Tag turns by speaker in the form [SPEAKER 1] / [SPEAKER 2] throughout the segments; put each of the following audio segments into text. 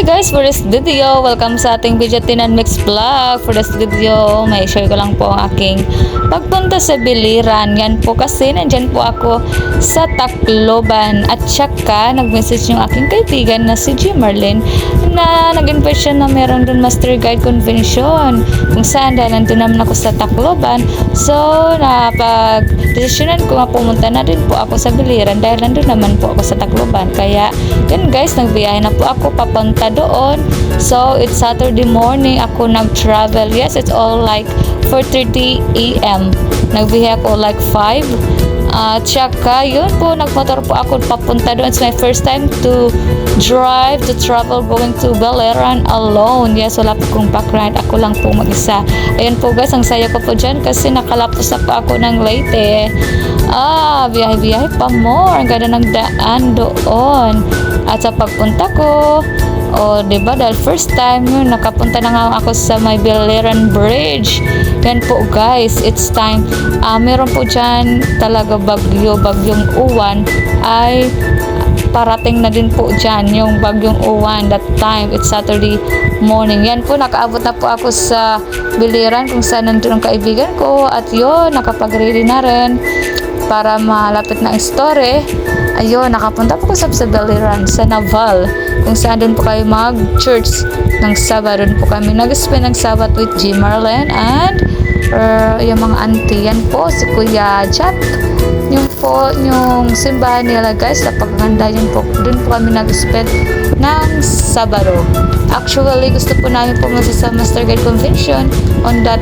[SPEAKER 1] Hi guys, for this video, welcome sa ating Bijatinan Mix Vlog. For this video, may share ko lang po ang aking pagpunta sa Biliran. Yan po kasi nandyan po ako sa Tacloban. At saka, nag-message yung aking kaibigan na si G. Marlin na nag-invite siya na meron dun Master Guide Convention. Kung saan, dahil nandun naman ako sa Tacloban. So, napag-desisyonan ko nga pumunta na din po ako sa Biliran dahil nandun naman po ako sa Tacloban. Kaya, yun guys, nagbiyahe na po ako papunta doon. So, it's Saturday morning ako nag-travel. Yes, it's all like 4.30 a.m. Nagbiyahe ako like 5. At saka, yun po, nagmotor po ako papunta doon. It's my first time to drive, to travel, going to Beleran alone. Yes, wala po kong background. Ako lang po mag-isa. Ayan po guys, ang saya ko po dyan kasi nakalapos na po ako ng Leyte. Ah, biyahe-biyahe pa more. Ang ganda ng daan doon. At sa pagpunta ko, o, di ba? Dahil first time yun, nakapunta na nga ako sa may Beleran Bridge. Yan po, guys. It's time. Ah, meron po dyan talaga bagyo, bagyong uwan ay parating na din po dyan yung bagyong uwan that time it's Saturday morning yan po nakaabot na po ako sa biliran kung saan nandun ang kaibigan ko at yun nakapag-ready na rin para malapit na ang story ayun nakapunta po ko sa sa biliran sa Naval kung saan doon po kayo mag-church ng Sabado doon po kami nag-spend ng Sabat with G. Marlene and uh, yung mga auntie yan po si Kuya Jack yung po, yung simbahan nila guys, napakaganda yun po. Doon po kami nag-spend ng Sabado. Actually, gusto po namin pumunta sa Master Guide Convention on that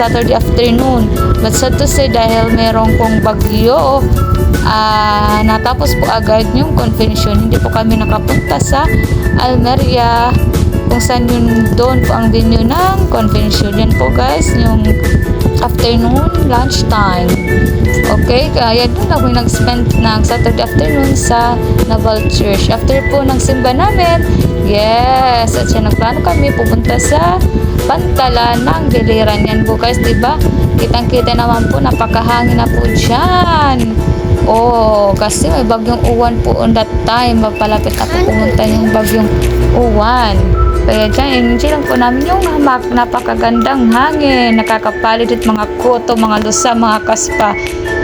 [SPEAKER 1] Saturday afternoon. But sad to say, dahil merong pong bagyo, ah natapos po agad yung convention. Hindi po kami nakapunta sa Almeria kung saan yun doon po ang venue ng convention. Yan po guys, yung afternoon lunch time. Okay, kaya doon ako nag-spend ng Saturday afternoon sa Naval Church. After po ng simba namin, yes, at siya nagplano kami pupunta sa Pantala ng Biliran. Yan po guys, di ba? Kitang-kita naman po, napakahangin na po dyan. Oh, kasi may bagyong uwan po on that time. Mapalapit na po pumunta yung bagyong uwan. Kaya dyan, enjoy lang po namin yung hamak. Napakagandang hangin. Nakakapalit at mga koto, mga lusa, mga kaspa.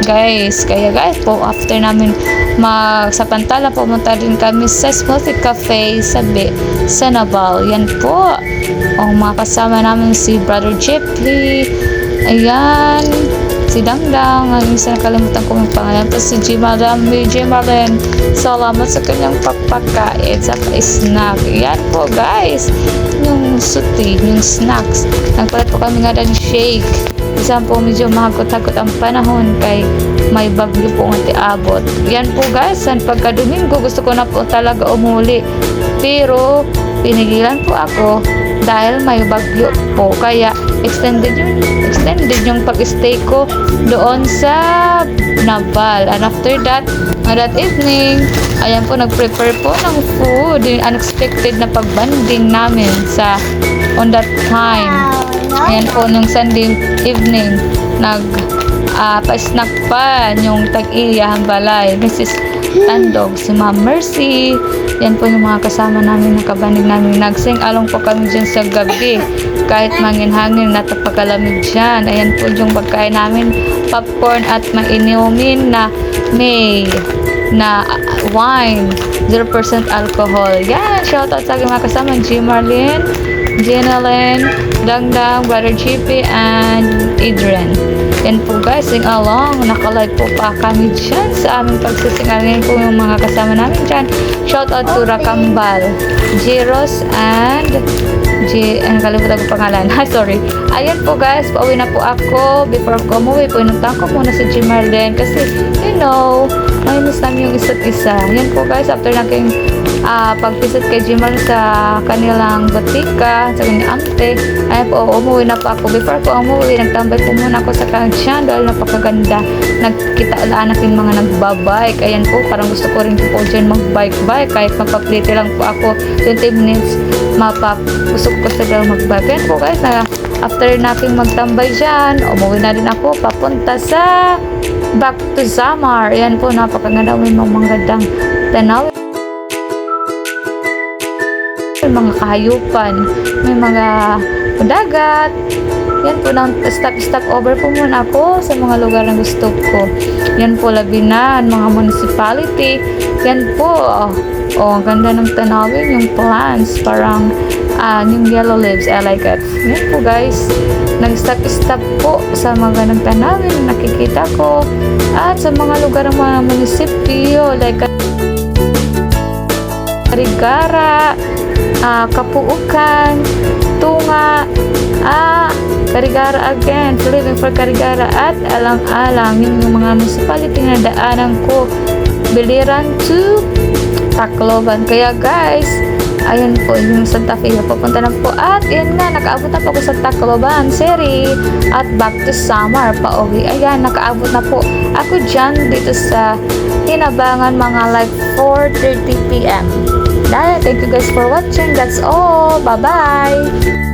[SPEAKER 1] Guys, kaya guys po, after namin mag sa Pantala, pumunta din kami sa Smoothie Cafe sa B, sa Naval. Yan po. O mga kasama namin si Brother Jepley. Ayan si Dangdang, ang isa nakalimutan ko yung pangalan. Tapos si G. Madam, G. Marlen, salamat sa kanyang pagpakain sa snack. Yan po guys, yung suti, yung snacks. Nagpalit po kami nga ng shake. Isa po medyo mahagot-hagot ang panahon kay may bagyo po ang abot. Yan po guys, pagka Domingo gusto ko na po talaga umuli. Pero pinigilan po ako dahil may bagyo po. Kaya extended yung extended yung pag-stay ko doon sa Naval. And after that, on that evening, ayan po, nag-prepare po ng food. Yung unexpected na pagbanding namin sa on that time. Ayan po, nung Sunday evening, nag ah pa-snack pa yung tag-iya balay. Mrs. Tandog, si Ma'am Mercy. Yan po yung mga kasama namin na kabanig namin. Nagsing along po kami dyan sa gabi. Kahit mangin-hangin, natapakalamig dyan. Ayan po yung pagkain namin. Popcorn at mainumin na may na wine. 0% alcohol. Yan, shoutout sa aking mga kasama. G. Marlene, Jenalyn, Dangdang, Brother GP, and Adrian. Yan po guys, sing along. Nakalive po pa kami dyan sa aming pagsisingarin po yung mga kasama namin dyan. Shout out to Rakambal, Jiros, and J, ano kalimutan ko pangalan. Ha, sorry. Ayan po guys, pauwi na po ako. Before ko umuwi, pinuntahan ko muna si G. Marlene kasi, you know, namiss namin yung isa't isa. Yan po guys, after naking ah pag-visit kay Jimal sa kanilang batika, sa kanyang ante, ay po, umuwi na po ako. Before ko umuwi, nagtambay po muna ako sa kanya dahil napakaganda. Nagkita laan aking mga nagbabike. Ayan po, parang gusto ko rin po dyan mag-bike-bike. Kahit magpaplite lang po ako 20 minutes, mapap gusto ko sa daw mag-bike. Ayan po guys, na after nating magtambay dyan, umuwi na din ako papunta sa back to Zamar. Ayan po, napakaganda. May mga magandang tanaw may mga kahayupan, may mga dagat. Yan po, nang stop-stop over po muna ako sa mga lugar na gusto ko. Yan po, labinan, mga municipality. Yan po, oh, oh ang ganda ng tanawin, yung plants, parang ah, yung yellow leaves, I like it. Yan po guys, nag-stop-stop po sa mga ganang tanawin na nakikita ko at sa mga lugar ng mga munisipyo like Karigara, ah, Kapuukan, Tunga, ah, Karigara again, living for Karigara at alang-alang. Yun yung mga municipality na daanan ko. Biliran to Tacloban. Kaya guys, ayun po yung Santa Fe. Papunta na po. At yun nga nakaabot na po ako sa Tacloban City at back to summer pa uwi. Ayan nakaabot na po ako dyan dito sa Hinabangan mga like 4.30pm thank you guys for watching. That's all. Bye bye